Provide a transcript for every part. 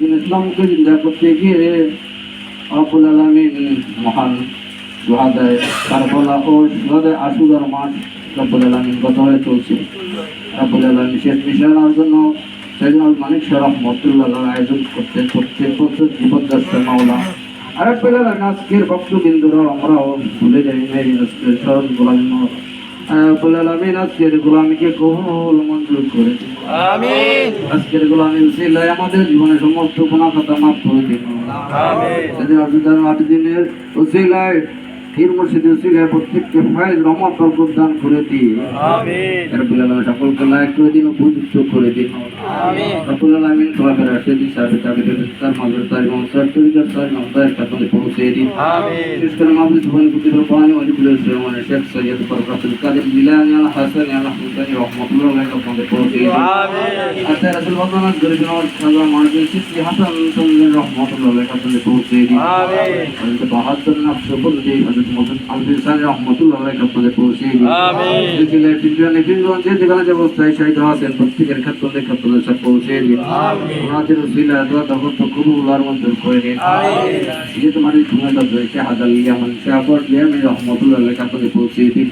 ইসলামকে জিন্দা করতে গিয়ে রব্বুল আলমিন মহান দোয়া দেয় কারবলা ও সুহাদে আশুগার মাঠ রব্বুল আলমিন গত হয়ে চলছে। রব্বুল আলমিন শেষ মিশনের জন্য সেদিন মানিক শাহ রহমতুল্লাহ আয়োজন করতে করতে করতে জীবদ্দস্ত মাওলা। আর আজকের ভক্তবিন্দুরা আমরাও ভুলে যাই না এই স্মরণ গোলাম আজকের গোলামীকে কবুল মঞ্জুর করে আজকের গোলামীর উসিলায় আমাদের জীবনে সমস্ত গুণা কথা মাফ করে দিন। আট দিনের উসিলায় পীর মুর্শিদ উসিলায় প্রত্যেককে ফায়জ রহমত বরকত দান করে দিন। আমিন। রব্বুল আলামিন সকলকে লায়ক করে দিন উপযুক্ত করে দিন। আমিন। রব্বুল আলামিন সবাইকে রাশিদ হিসাবে তাকে তার মাঝে তার এবং সার তরিকার সার নামদার কাতলে পৌঁছে দিন। আমিন। বিশেষ করে মাহবুব সুবহান কুতুবের পানি ওয়াজিবুল সুলেমানের শেখ সৈয়দ ফরকাতুল কাদের জিলানি আল হাসানি আল হুসাইনি রহমাতুল্লাহ আলাইহি আপনাদের পৌঁছে দিন। আমিন। আচ্ছা রাসূল বর্ণনা করে দিন আমার সাজা সিদ্ধি হাসান রহমাতুল্লাহ আলাইহি আপনাদের পৌঁছে দিন। আমিন। হযরত বাহাদুর নকশ বলতে হযরত রহমাতুল্লাহ প্রত্যেকের ক্ষেত্রে ক্ষেত্রে সব পৌঁছে দিন ওনাদের উসিলা দোয়া তখন তো কবুল আর মঞ্জুর করে দিন যে তোমার এই রয়েছে হাজার ইয়ামান শাহর ইয়ামি রহমাতুল্লাহ আলাইহি আপনাদের পৌঁছে দিন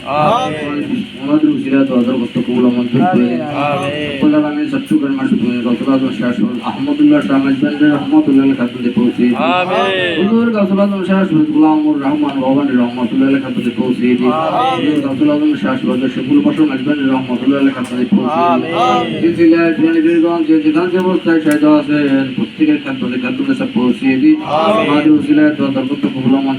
ওনাদের উসিলা দোয়া মঞ্জুর করে দিন আমি শাসন আহমদুল্লাহ রহমতুল্লাহ পৌঁছে দিন আজম গুলামুর রহমান ভবানী রহমতুল্লাহ খাতুতে পৌঁছে দিন গাউসুল আজম শাহ শহীদ শকুল বসর মজবান রহমতুল্লাহ খাতুতে পৌঁছে দিন যে যেখানে যে অবস্থায় শাহিদ আছেন প্রত্যেকের খাতুতে খাতুতে সব পৌঁছে দিন আমাদের উসিলায় দোয়া কবুল